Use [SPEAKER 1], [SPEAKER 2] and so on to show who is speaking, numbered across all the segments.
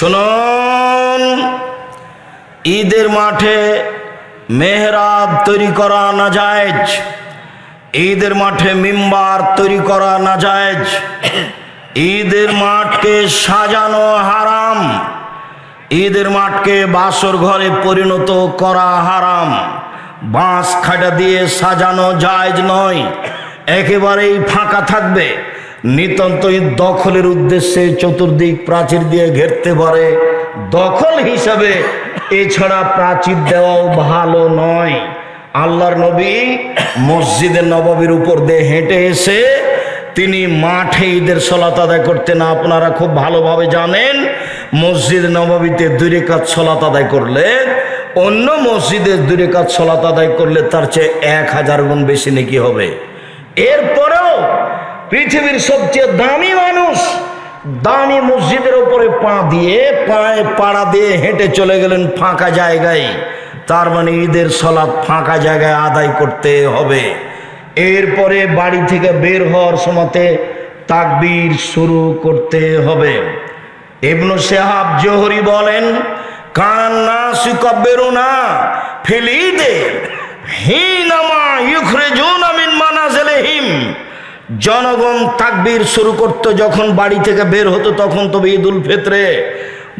[SPEAKER 1] শুনুন। ঈদের মাঠে মেহরাব তৈরি করা না যায়জ ঈদের মাঠে মিম্বার তৈরি করা না যায়জ ঈদের মাঠকে সাজানো হারাম। ঈদের মাঠকে বাসর ঘরে পরিণত করা হারাম। বাঁশ খাটা দিয়ে সাজানো জায়জ নয়। একেবারেই ফাঁকা থাকবে। নিতান্তই দখলের উদ্দেশ্যে চতুর্দিক প্রাচীর দিয়ে ঘেরতে পারে। দখল হিসাবে এছাড়া প্রাচীর দেওয়াও ভালো নয়। আল্লাহর নবী মসজিদের নবাবির উপর দিয়ে হেঁটে এসে তিনি মাঠে ঈদের সলাত আদায় করতেন। আপনারা খুব ভালোভাবে জানেন, মসজিদ নবাবিতে দুই কাজ সলাত আদায় করলে, অন্য মসজিদে দুই রেখাত সলাত আদায় করলে তার চেয়ে এক হাজার গুণ বেশি নাকি হবে। এরপরেও পৃথিবীর সবচেয়ে দামি মানুষ দামি মসজিদের উপরে পা দিয়ে পায়ে পাড়া দিয়ে হেঁটে চলে গেলেন ফাঁকা জায়গায়। তার মানে ঈদের সলাৎ ফাঁকা জায়গায় আদায় করতে হবে। এরপরে বাড়ি থেকে বের হওয়ার সময়তে তাকবীর শুরু করতে হবে। ইবনু শেহাব জোহরি বলেন, কান্না সুকব্বেরুনা ফিলিদে হিনামা ইউখরিজুনা মিন মানাজিলিহিম। জনগণ তাকবির শুরু করত যখন বাড়ি থেকে বের হতো, তখন তবে ঈদুল ফিতরে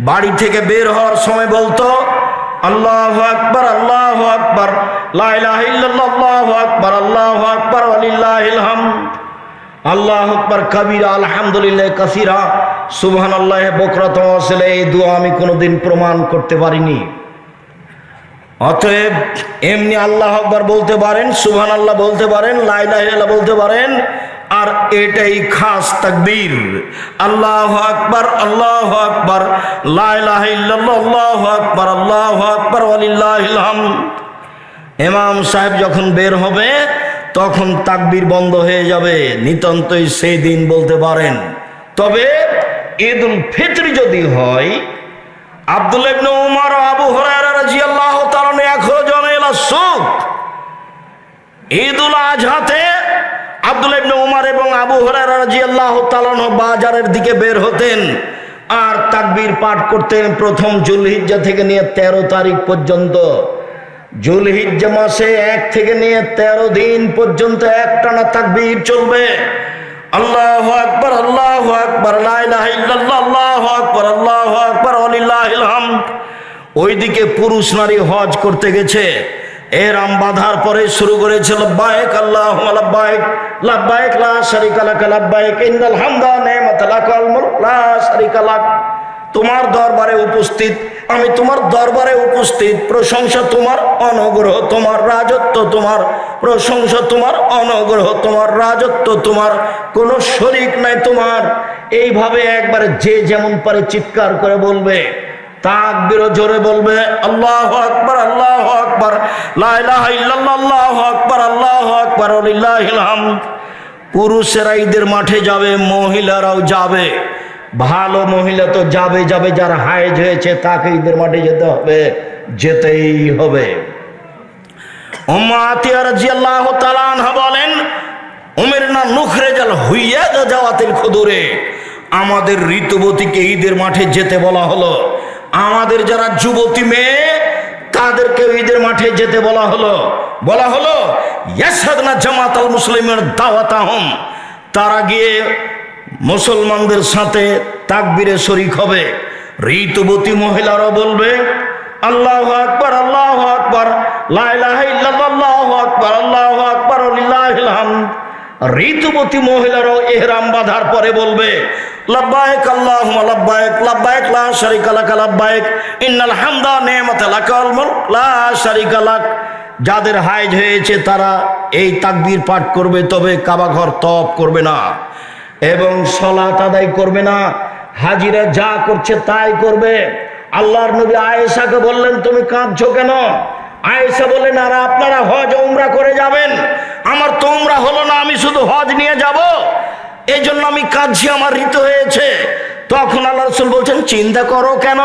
[SPEAKER 1] বাড়ি থেকে বের হওয়ার সময় বলতো, আল্লাহ আকবার আল্লাহ আকবার, লা ইলাহা ইল্লাল্লাহ, আল্লাহু আকবার আল্লাহু আকবার, ওয়ালিল্লাহিল হামদ, আল্লাহ আকবার, কবিরা, আলহামদুলিল্লাহ, কাসিরা সুবহান আল্লাহ বকরত আসলে এই দোয়া আমি কোনোদিন প্রমাণ করতে পারিনি। অতএব এমনি আল্লাহ আকবার বলতে পারেন সুবহান আল্লাহ বলতে পারেন লাইলাহ বলতে পারেন আর এটাই খাস তাকবীর। আল্লাহ আকবার আল্লাহ আকবার আল্লাহ আকবার আল্লাহ আকবার, ওয়ালিল্লাহিল হামদ। ইমাম সাহেব যখন বের হবে, তখন তাকবীর বন্ধ হয়ে যাবে। নিতান্তই সেই দিন বলতে পারেন। তবে ঈদ উল ফিত্র যদি হয়, আব্দুল ইবনে উমর আবু হুরায়রা রাদিয়াল্লাহু তাআলা এখনও এলা সুক ঈদ উল আজহাতে আব্দুল ইবনে উমর এবং আবু হুরায়রা রাদিয়াল্লাহু তাআলা বাজারের দিকে বের হতেন আর তাকবীর পাঠ করতেন প্রথম জুলহিজ্জা থেকে নিয়ে 13 তারিখ পর্যন্ত। জুলহিজ্জা মাসে এক থেকে নিয়ে 13 দিন পর্যন্ত একটানা তাকবীর চলবে। আল্লাহ আকবার আল্লাহ আকবার আল্লাহু আকবার আল্লাহু আকবার হামদ। ওইদিকে পুরুষ নারী হজ করতে গেছে। এরাম বাঁধার পরে শুরু করেছে লব্বাইক আল্লাহ লব্বাইক লব্বাইক লা শারিকা লাক ইন্নাল হামদা নি'মাতা লাকাল মুলক, লা তোমার দরবারে উপস্থিত, আমি তোমার দরবারে উপস্থিত। প্রশংসা তোমার, অনুগ্রহ তোমার, রাজত্ব তোমার। প্রশংসা তোমার, অনুগ্রহ তোমার, রাজত্ব তোমার। কোনো শরিক নাই তোমার। এইভাবে একবারে যে যেমন পারে চিৎকার করে বলবে তাকবিরও জোরে বলবে, আল্লাহ আকবার আল্লাহ আকবার ইল্লাল্লাহ, আল্লাহু আকবার আল্লাহু আকবার হামদ। পুরুষেরা ঈদের মাঠে যাবে, মহিলারাও যাবে। ভালো মহিলা তো যাবে যাবে, যার হায়েজ হয়েছে, তাকে ঈদের মাঠে যেতে হবে, যেতেই হবে। বলেন আমাদের ঋতুবতীকে ঈদের মাঠে যেতে বলা হলো। আমাদের যারা যুবতী মেয়ে, তাদেরকে ঈদের মাঠে যেতে বলা হলো। বলা হলো ইয়াসাদনা জামাত আল মুসলিমের দাওয়াতাহম। তারা গিয়ে মুসলমানদের সাথে তাকবীরে শরিক হবে। ঋতুবতী মহিলারাও বলবে, আল্লাহ আকবার আল্লাহ আকবার আকবার, আল্লাহু আকবার ঋতুবতী মহিলারাও এহরাম বাঁধার পরে বলবে লাব্বাইক আল্লাহুম্মা লাব্বাইক লাব্বাইক লা শারিকা লাক ইন্নাল হামদা নি'মাতা লাকাল মুলক, লা শারিকা যাদের হাইজ হয়েছে তারা এই তাকবীর পাঠ করবে, তবে কাবা ঘর তপ করবে না। এবং সলাত আদায় করবে না। হাজিরা যা করছে তাই করবে। আল্লাহর নবী আয়েশাকে বললেন, তুমি কাঁদছো কেন? আয়েশা বললেন, আর আপনারা হজ উমরা করে যাবেন। আমার তো উমরা হলো না, আমি শুধু হজ নিয়ে যাব। এই জন্য আমি কাঁদছি, আমার ঋতু হয়েছে। তখন আল্লাহ রসুল বলছেন, চিন্তা করো কেন?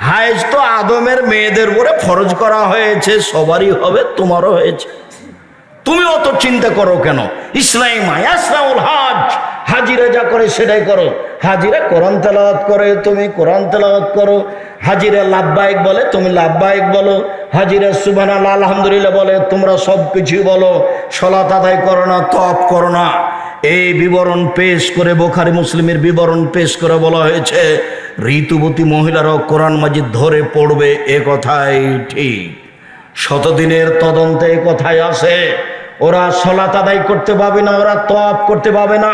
[SPEAKER 1] হায়েজ তো আদমের মেয়েদের উপরে ফরজ করা হয়েছে, সবারই হবে, তোমারও হয়েছে। তুমি অত চিন্তা করো কেন? ইসলাম ইয়াসনাউল হজ। হাজিরা যা করে সেটাই করো। হাজিরা কোরআন তেলাওয়াত করে, তুমি কোরআন তেলাওয়াত করো। হাজিরা লাভবাহিক বলে, তুমি লাভবাহিক বলো। হাজিরা সুবান আলহামদুলিল্লাহ বলে, তোমরা সব কিছুই বলো। সলাত আদায় করো না তপ করো না। এই বিবরণ পেশ করে বোখারি মুসলিমের বিবরণ পেশ করে বলা হয়েছে, ঋতুবতী মহিলারাও কোরআন মাজিদ ধরে পড়বে এ কথাই ঠিক। শতদিনের তদন্তে এ কথাই আছে ওরা সলাত আদায় করতে পাবে না, ওরা তপ করতে পাবে না।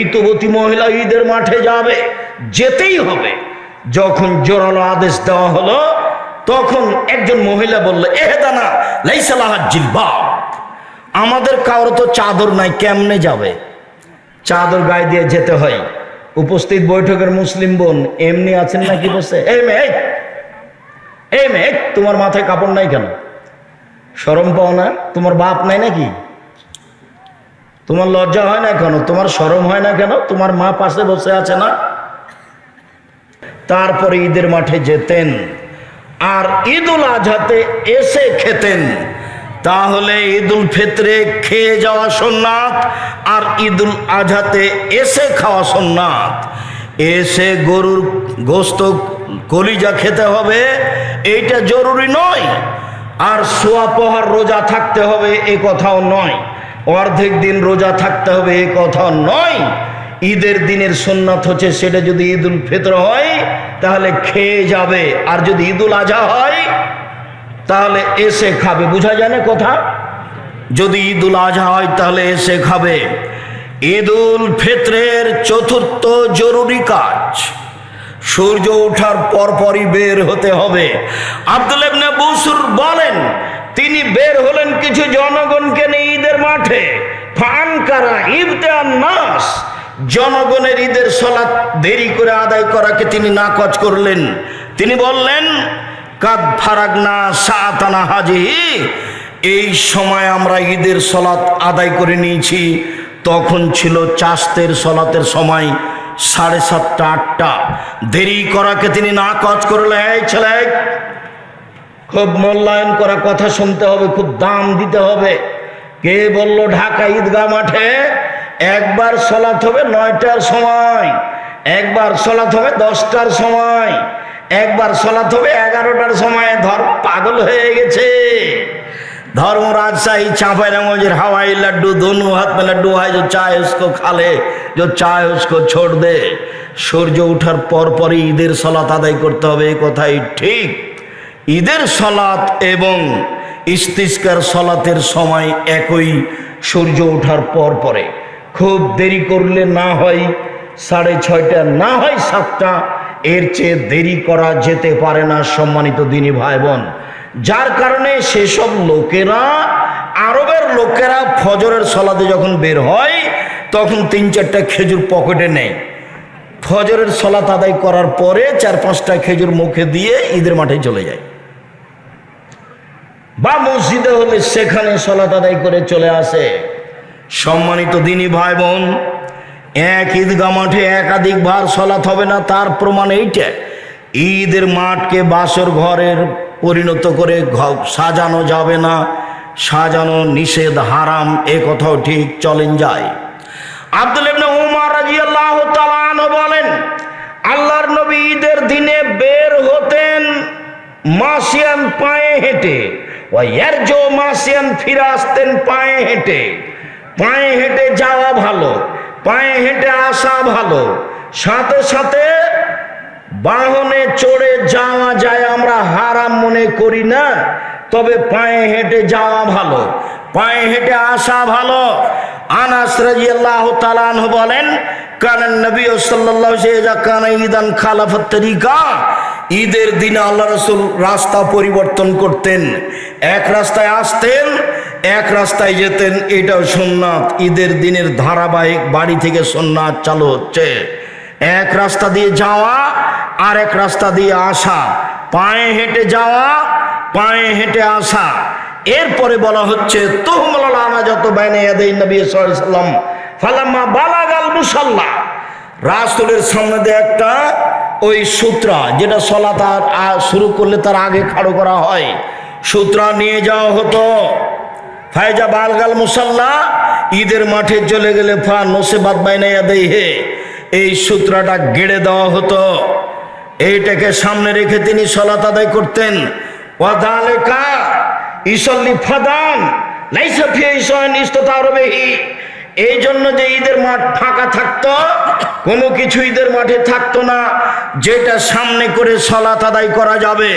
[SPEAKER 1] ঋতুবতী মহিলা ঈদের মাঠে যাবে, যেতেই হবে। যখন জোরালো আদেশ দেওয়া হলো, তখন একজন মহিলা বলল এহেদানা লাইসালাহ জিলবাব আমাদের কারও তো চাদর নাই, কেমনে যাবে? চাদর গায়ে দিয়ে যেতে হয়। উপস্থিত বৈঠকের মুসলিম বোন, এমনি আছেন নাকি বসে? এই মেয়ে এই মেয়ে, তোমার মাথায় কাপড় নাই কেন? সরম পাও না? তোমার বাপ নাই নাকি? তোমার লজ্জা হয় না কেন? তোমার সরম হয় না কেন? তোমার মা পাশে বসে আছে না? তারপরে ঈদের মাঠে যেতেন। আর ঈদুল আজহাতে এসে খেতেন। তাহলে ঈদুল ফিতরে খেয়ে যাওয়া সোননাথ আর ঈদুল আজহাতে এসে খাওয়া সোননাথ। এসে গরুর গোস্ত কলিজা খেতে হবে, এইটা জরুরি নয়। আর সোয়া পহার রোজা থাকতে হবে, এ কথাও নয়। অর্ধেক দিন রোজা থাকতে হবে, এ কথাও নয়। ঈদের দিনের সোননাথ হচ্ছে সেটা যদি ঈদুল ফিতর হয়, তাহলে খেয়ে যাবে। আর যদি ঈদুল আজহা হয় তাহলে এসে খাবে, বোঝা যায় না কথা? যদি ঈদুল আজহা হয়, তাহলে এসে খাবে। ঈদুল ফিতরের চতুর্থ জরুরি কাজ, সূর্য ওঠার পরপরই বের হতে হবে। আব্দুল ইবনে বসুর বলেন, তিনি বের হলেন কিছু জনগণকে নিয়ে ঈদের মাঠে। ফানকারা ইবতান নাস জনগণের ঈদের সলাৎ দেরি করে আদায় করাকে তিনি নাকচ করলেন। তিনি বললেন কাদ ফারাগনা সাতানা হাজি। এই সময় আমরা ঈদের সলাৎ আদায় করে নিয়েছি। তখন ছিল চাস্তের সলাতের সময় সাড়ে সাতটা, আটটা। দেরি করাকে তিনি নাকচ করলে, এই ছেলে, খুব মূল্যায়ন করা কথা শুনতে হবে, খুব দাম দিতে হবে। কে বলল ঢাকা ঈদগাহ মাঠে একবার সলাৎ হবে নয়টার সময়, একবার সলাৎ হবে দশটার সময়। একবার সলাত হবে, এগারোটার সময় ধর্ম পাগল হয়ে গেছে। ধর্ম রাজশাহী চাঁপাই রঙের হাওয়াই লাড্ডু, দনু হাত লাড্ডু হয় যে চায় উস্কো খালে, যে চায় উস্কো ছোট দে। সূর্য ওঠার পর পরই ঈদের সলাত আদায় করতে হবে, এ কথাই ঠিক। ঈদের সলাত এবং ইস্তিস্কার সলাতের সময় একই সূর্য ওঠার পর পরে। খুব দেরি করলে না হয়, সাড়ে ছয়টা, না হয় সাতটা এর চেয়ে দেরি করা যেতে পারে না, সম্মানিত দিনী ভাই বোন যার কারণে সেসব লোকেরা, আরবের লোকেরা ফজরের সলাতে যখন বের হয়, তখন তিন চারটা খেজুর পকেটে নেয়। ফজরের সলাত আদায় করার পরে চার পাঁচটা খেজুর মুখে দিয়ে ঈদের মাঠে চলে যায়। বা মসজিদে হলে সেখানে সলাত আদায় করে চলে আসে। সম্মানিত দিনী ভাই বোন এক ঈদগা মাঠে একাধিক বার সলাত হবে না, তার প্রমাণ এইটা। ঈদের মাঠকে বাসর ঘরের পরিণত করে সাজানো যাবে না, সাজানো নিষেধ হারাম, এ কথাও ঠিক চলেন যায়। আব্দুল উমর তাআলা বলেন, আল্লাহর নবী ঈদের দিনে বের হতেন মাসিয়ান পায়ে হেঁটে ওয়ারজো মাসিয়ান ফিরে আসতেন পায়ে হেঁটে। পায়ে হেঁটে যাওয়া ভালো পায়ে হেঁটে আসা ভালো। সাথে সাথে বাহনে চড়ে যাওয়া যায় আমরা হারাম মনে করি না, তবে পায়ে হেঁটে যাওয়া ভালো। পায়ে হেঁটে আসা ভালো। আনাস তাআলা আনহু বলেন ঈদের দিনে আল্লাহ রাসূল রাস্তা পরিবর্তন করতেন। এক রাস্তায় আসতেন এক রাস্তায় যেতেন, এটাও সুন্নাত ঈদের দিনের ধারাবাহিক বাড়ি থেকে সুন্নাত চালু হচ্ছে। এক রাস্তা দিয়ে যাওয়া আর এক রাস্তা দিয়ে আসা। পায়ে হেঁটে যাওয়া, পায়ে হেঁটে আসা। এরপরে বলা হচ্ছে নবী বালাগাল সামনে দিয়ে একটা ওই সূত্রা, যেটা সলা তার শুরু করলে তার আগে খাড়ো করা হয়। সূত্রা নিয়ে যাওয়া হতো। ফায়জা বালগাল মুসাল্লা, ঈদের মাঠে চলে গেলে ফা নসে বাদ বাইনাইয়া দেই হে। এই সূত্রটা গেড়ে দেওয়া হতো। এইটাকে সামনে রেখে তিনি সলাত আদায় করতেন। ওয়াদালেকা ইসল্লি ফাদান, লাইসা ফিয়ে ইসয়ন ইস্ততারবেহি। এই জন্য যে ঈদের মাঠ ফাঁকা থাকতো, কোনো কিছু ঈদের মাঠে থাকতো না, যেটা সামনে করে সলাত আদায় করা যাবে।